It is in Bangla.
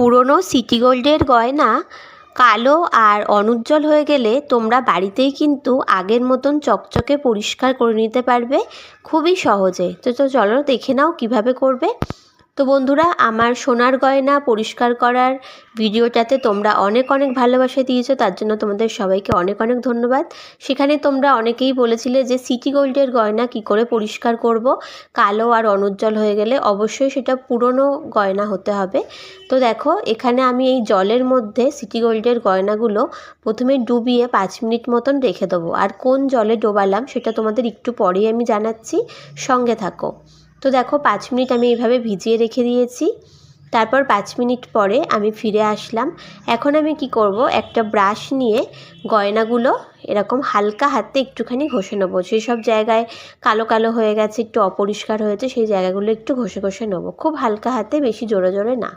পুরনো সিটি গোল্ডের গয়না কালো আর অনুজ্জ্বল হয়ে গেলে তোমরা বাড়িতেই কিন্তু আগের মতন চকচকে পরিষ্কার করে নিতে পারবে। খুবই সহজে। তো চলো দেখে নাও কীভাবে করবে। তো বন্ধুরা, আমার সোনার গয়না পরিষ্কার করার ভিডিওটাতে তোমরা অনেক অনেক ভালোবাসা দিয়েছ, তার জন্য তোমাদের সবাইকে অনেক অনেক ধন্যবাদ। সেখানে তোমরা অনেকেই বলেছিলে যে সিটি গোল্ডের গয়না কি করে পরিষ্কার করব, কালো আর অনুজ্জ্বল হয়ে গেলে অবশ্যই সেটা পুরনো গয়না হতে হবে। তো দেখো, এখানে আমি এই জলের মধ্যে সিটি গোল্ডের গয়নাগুলো প্রথমে ডুবিয়ে পাঁচ মিনিট মতন রেখে দেবো। আর কোন জলে ডোবালাম সেটা তোমাদের একটু পরেই আমি জানাচ্ছি, সঙ্গে থাকো। তো দেখো পাঁচ মিনিট আমি এইভাবে ভিজিয়ে রেখে দিয়েছি। তারপর পাঁচ মিনিট পরে আমি ফিরে আসলাম। এখন আমি কি করব? একটা ব্রাশ নিয়ে গয়নাগুলো এরকম হালকা হাতে একটুখানি ঘষে নেব। যেসব জায়গায় কালো কালো হয়ে গেছে, একটু অপরিষ্কার হয়েছে, সেই জায়গাগুলো একটু ঘষে ঘষে নেব। খুব হালকা হাতে, বেশি জোরে জোরে না।